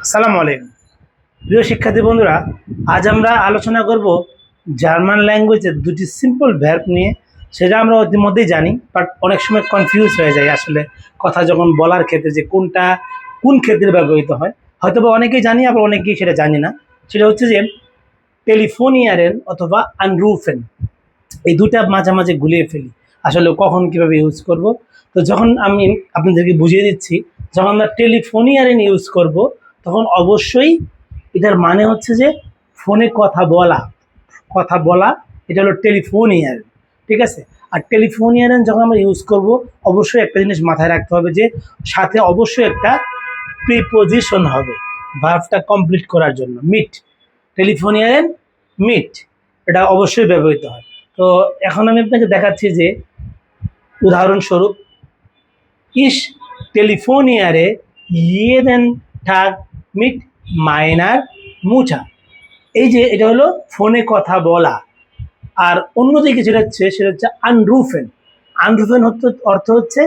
আসসালামু আলাইকুম। প্রিয় শিক্ষার্থী বন্ধুরা, আজ আমরা আলোচনা করব জার্মান ল্যাঙ্গুয়েজের দুটি সিম্পল ভ্যার্ব নিয়ে। সেটা আমরা ইতিমধ্যেই জানি বাট অনেক সময় কনফিউজ হয়ে যায় আসলে কথা যখন বলার ক্ষেত্রে যে কোনটা কোন ক্ষেত্রে ব্যবহৃত হয়। হয়তো বা অনেকেই জানি, আবার অনেকেই সেটা জানি না। সেটা হচ্ছে যে টেলিফোনিয়ারেন অথবা আনরুফেন এই দুটা মাঝে মাঝে গুলিয়ে ফেলি। আসলে কখন কীভাবে ইউজ করব? তো যখন আমি আপনাদেরকে বুঝিয়ে দিচ্ছি, যখন আমরা টেলিফোনিয়ারেন ইউজ করব তখন অবশ্যই এটার মানে হচ্ছে যে ফোনে কথা বলা কথা বলা, এটা হলো টেলিফোন টেলিফোনিয়ার ঠিক আছে? আর টেলিফোনিয়ারেন যখন আমরা ইউজ করব, অবশ্যই একটা জিনিস মাথায় রাখতে হবে যে সাথে অবশ্যই একটা প্রিপোজিশন হবে ভার্ভটা কমপ্লিট করার জন্য মিট টেলিফোনিয়ারেন মিট এটা অবশ্যই ব্যবহৃত হয়। তো এখন আমি আপনাকে দেখাচ্ছি যে উদাহরণস্বরূপ, ইস টেলিফোনিয়ারে ইয়েদেন ঠাক মিট মাইনার মুঠা এই যে এটা হলো ফোনে কথা বলা। আর অন্যদিকে যেটা হচ্ছে, সেটা হচ্ছে আনরুফেন আনরুফেন হচ্ছে, অর্থ হচ্ছে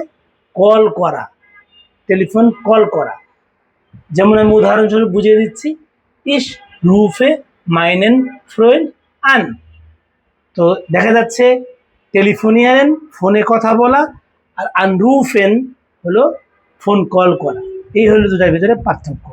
কল করা টেলিফোন কল করা। যেমন আমি উদাহরণস্বরূপ বুঝিয়ে দিচ্ছি ইস রুফে মাইনেন ফ্রোয়েন্ড আন তো দেখা যাচ্ছে টেলিফোনিয়ারেন ফোনে কথা বলা, আর আনরুফেন হলো ফোন কল করা। এই হলো দুটার ভিতরে পার্থক্য।